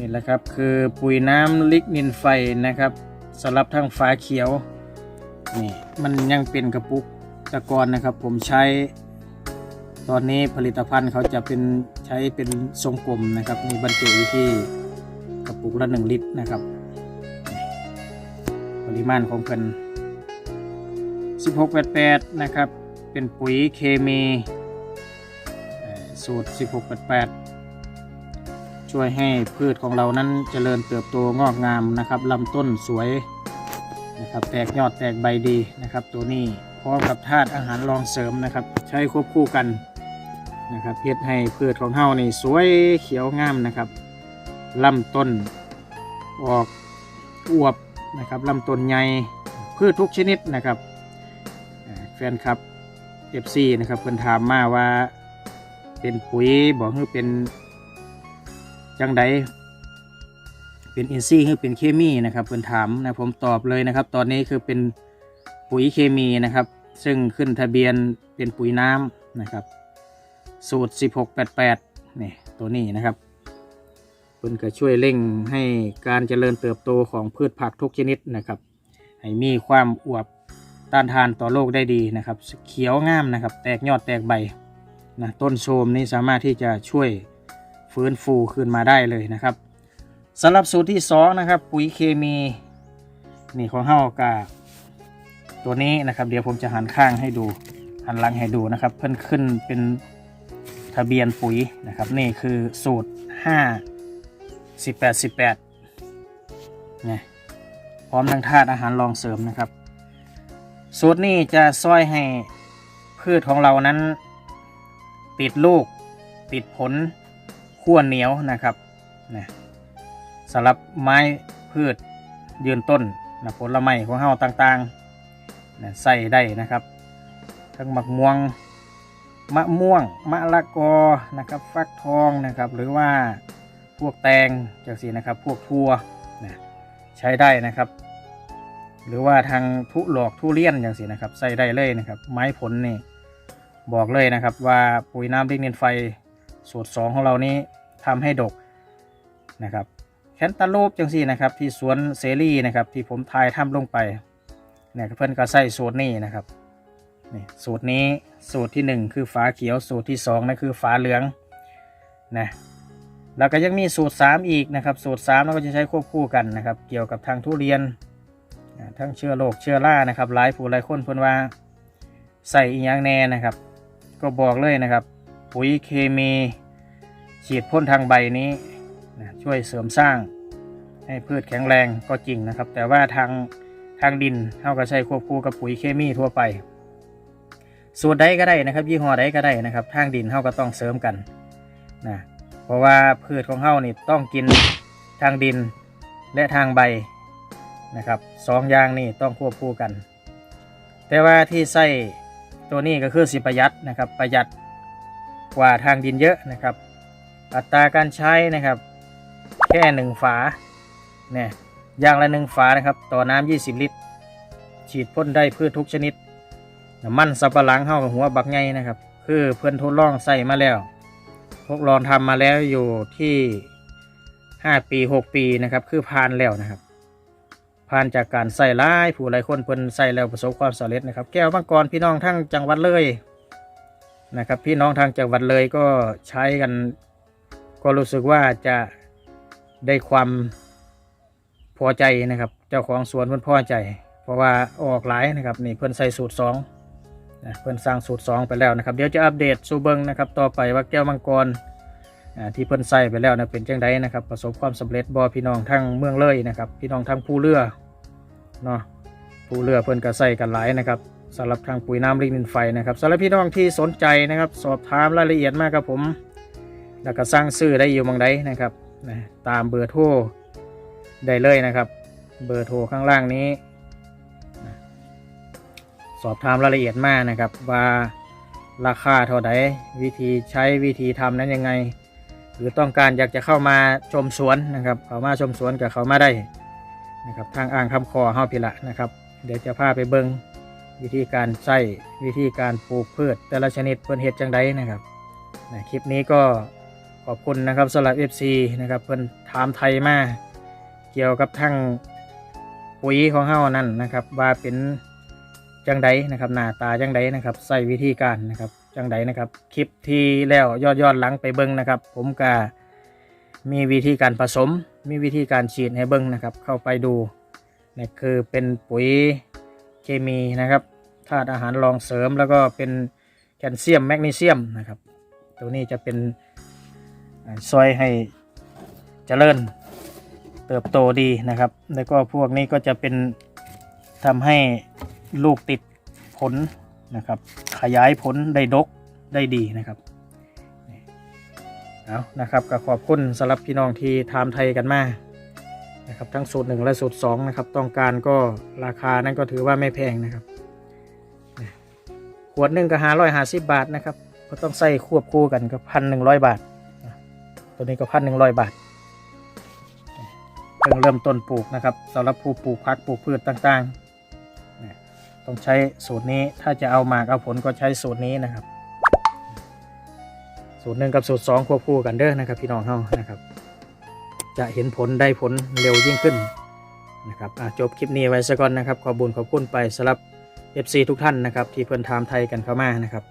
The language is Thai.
นี่แหละครับคือปุ๋ยน้ำลิกนินไฟนะครับสำหรับทางฝาเขียวนี่มันยังเป็นกระปุกตะกอนนะครับ ผมใช้ ตอนนี้ผลิตภัณฑ์เขาจะเป็นใช้เป็นทรงกลมนะครับ มีบรรจุอยู่ที่กระปุกละหนึ่งลิตรนะครับ ปริมาณของเพิ่น1688 นะครับ เป็นปุ๋ยเคมีสูตร 1688 ช่วยให้พืชของเรานั้นเจริญเติบโตงอกงามนะครับลำต้นสวยนะครับแตกยอดแตกใบดีนะครับ ตัวนี้พร้อมกับธาตุอาหารรองเสริมนะครับ ใช้ควบคู่กันนะครับเพื่อให้พืชของเฮานี่สวยเขียวงามนะครับลำต้นออกอวบนะครับลำต้นใหญ่พืชทุกชนิดนะครับแฟนคลับ FC นะครับเพิ่นถามมาว่าเป็นปุ๋ยบอกคือเป็น จังใดเป็นอินทรีย์หรือเป็นเคมีนะครับเพิ่นถามนะผมตอบเลยนะครับ ตอนนี้คือเป็นปุ๋ยเคมีนะครับ ซึ่งขึ้นทะเบียนเป็นปุ๋ยน้ำนะครับ สูตร 1688นี่ตัวนี้นะครับเพิ่นก็ช่วยเร่งให้การเจริญเติบโตของพืชผักทุกชนิดนะครับ ให้มีความอวบต้านทานต่อโรคได้ดีนะครับ เขียวงามนะครับ แตกยอดแตกใบนะต้นโทมนี้สามารถที่จะช่วย ฟื้นฟูขึ้นมาได้เลยนะครับสำหรับสูตรที่2นะครับปุ๋ยเคมีนี่ของเฮากาตัวนี้นะครับ เดี๋ยวผมจะหันข้างให้ดูหันหลังให้ดูนะครับ เพิ่นขึ้นเป็นทะเบียนปุ๋ยนะครับ นี่คือสูตร 5 18 18ไงพร้อมทั้งธาตุอาหารรองเสริมนะครับ สูตรนี้จะช่วยให้พืชของเรานั้น ติดลูกติดผล ขั้วเหนียวนะครับนะสำหรับไม้พืชยืนต้นนะผลไม้ของเฮาต่างๆนะใส่ได้นะครับทั้งมะม่วงมะม่วงมะละกอนะครับฟักทองนะครับ หรือว่าพวกแตงจากสีนะครับ พวกทั่วนะใช้ได้นะครับ หรือว่าทางทุหลอกทุเรียนอย่างสีนะครับ ใส่ได้เลยนะครับ ไม้ผลนี่บอกเลยนะครับว่าปุ๋ยน้ำดินเนินไฟ สูตร 2 ของเรานี้ทำให้ดกนะครับแคนตาลูปจังสี่นะครับ ที่สวนเสรีนะครับ ที่ผมทายทำลงไปเนี่ยเพื่อนก็ใส่สูตรนี้นะครับนี่สูตรนี้สูตรที่ 1 คือฝาเขียวสูตรที่2นั่นคือฝาเหลืองนะแล้วก็ยังมีสูตร 3 อีกนะครับ สูตร3เราก็จะใช้ควบคู่กันนะครับ เกี่ยวกับทางทุเรียนทั้งเชื้อโรคเชื้อรานะครับหลายผู้หลายคนเพิ่นว่าใส่อีกอย่างแน่นะครับ ก็บอกเลยนะครับ ปุ๋ยเคมี ฉีดพ่นทางใบนี้นะช่วยเสริมสร้างให้พืชแข็งแรงก็จริงนะครับ แต่ว่าทางทางดินเท่ากับใช้ควบคู่กับปุ๋ยเคมีทั่วไป สูตรใดก็ได้นะครับ ยี่ห้อใดก็ได้นะครับ ทางดินเท่าก็ต้องเสริมกันนะเพราะว่าพืชของเท่านี่ต้องกินทางดินและทางใบนะครับสองอย่างนี่ต้องควบคู่กัน แต่ว่าที่ใส่ตัวนี้ก็คือสิประหยัดนะครับประหยัด กว่าทางดินเยอะนะครับ อัตราการใช้นะครับ แค่หนึ่งฝาเนี่ยอย่างละหนึ่งฝานะครับ ต่อน้ำ20 ลิตร ฉีดพ่นได้พืชทุกชนิดน้ำมันสับปะหลังเข้ากับหัวบักไงนะครับ คือเพื่อนทดลองใส่มาแล้วทดลองทำมาแล้วอยู่ที่ 5 ปี 6 ปีนะครับ คือผ่านแล้วนะครับผ่านจากการใส่ร้ายผู้หลายคนเพิ่นใส่แล้วประสบความสำเร็จนะครับ แก้วมังกรพี่น้องทั้งจังหวัดเลย นะครับ พี่น้องทางจังหวัดเลยก็ใช้กัน ก็รู้สึกว่าจะได้ความพอใจนะครับ เจ้าของสวนเพื่อนพอใจ เพราะว่าออกหลายนะครับนี่เพื่อนใส่สูตรสองนะเพื่อนสร้างสูตรสองไปแล้วนะครับ เดี๋ยวจะอัปเดตสูเบิงนะครับต่อไปว่าแก้วมังกรอ่าที่เพื่อนใส่ไปแล้วนะเป็นจังไดนะครับ ประสบความสำเร็จบอพี่น้องทั้งเมืองเลยนะครับ พี่น้องทั้งผู้เรือเนาะผู้เรือเพื่อนก็ใส่กันหลายนะครับ สำหรับทางปุ๋ยน้ำลิงนินไฟนะครับสำหรับพี่น้องที่สนใจนะครับ สอบถามรายละเอียดมากครับผม แล้วก็สร้างซื้อได้อยู่บางใดนะครับนะตามเบอร์โทรได้เลยนะครับ เบอร์โทรข้างล่างนี้นะสอบถามรายละเอียดมากนะครับ ว่าราคาเท่าใดวิธีใช้วิธีทำนั้นยังไง หรือต้องการอยากจะเข้ามาชมสวนนะครับ เข้ามาชมสวนกับเขามาได้นะครับทางอ่างคำคอเฮาพิละนะครับ เดี๋ยวจะพาไปเบิง วิธีการใส่วิธีการปลูกพืช แต่ละชนิดเพื่อนเฮ็ดจังไดนะครับนะคลิปนี้ก็ขอบคุณนะครับสำหรับ FC นะครับเพิ่อนถามไทยมาเกี่ยวกับทั้งปุ๋ยของเฮานั่นนะครับ ว่าเป็นจังไดนะครับหน้าตาจังไดนะครับใส่วิธีการนะครับจังไดนะครับ คลิปที่แล้วยอดยอดหลังไปเบิ้งนะครับ ผมก็มีวิธีการผสม มีวิธีการฉีดให้เบิ้งนะครับ เข้าไปดูนี่คือเป็นปุ๋ยเคมีนะครับ ธาตุอาหารรองเสริมแล้วก็เป็นแคลเซียมแมกนีเซียมนะครับ ตัวนี้จะเป็นอ่าซอยให้เจริญเติบโตดีนะครับ แล้วก็พวกนี้ก็จะเป็นทำให้ลูกติดผลนะครับ ขยายผลได้ดกได้ดีนะครับเอานะครับก็ขอบคุณสำหรับพี่น้องที่ทำไทยกันมานะครับทั้งสูตรหนึ่งและสูตรสองนะครับต้องการก็ราคานั้นก็ถือว่าไม่แพงนะครับ วดหนึ่งก็ห้าร้อยห้าสิบบาทนะครับก็ต้องใส่ควบคู่กันก็พันหนึ่งร้อยบาท ตัวนี้ก็พันหนึ่งร้อยบาทเพิ่งเริ่มต้นปลูกนะครับสำหรับผู้ปลูกพักปลูกพืชต่างๆ ต้องใช้สูตรนี้ถ้าจะเอาหมากเอาผลก็ใช้สูตรนี้นะครับ สูตรหนึ่งกับสูตรสองควบคู่กันเด้อนะครับ พี่น้องเฮานะครับ จะเห็นผลได้ผลเร็วยิ่งขึ้นนะครับจบคลิปนี้ไว้ซะก่อนนะครับ ขอบุญขอบคุณไปสำหรับ FC ทุกท่านนะครับ ที่เพื่อนถามไทยกันเข้ามานะครับ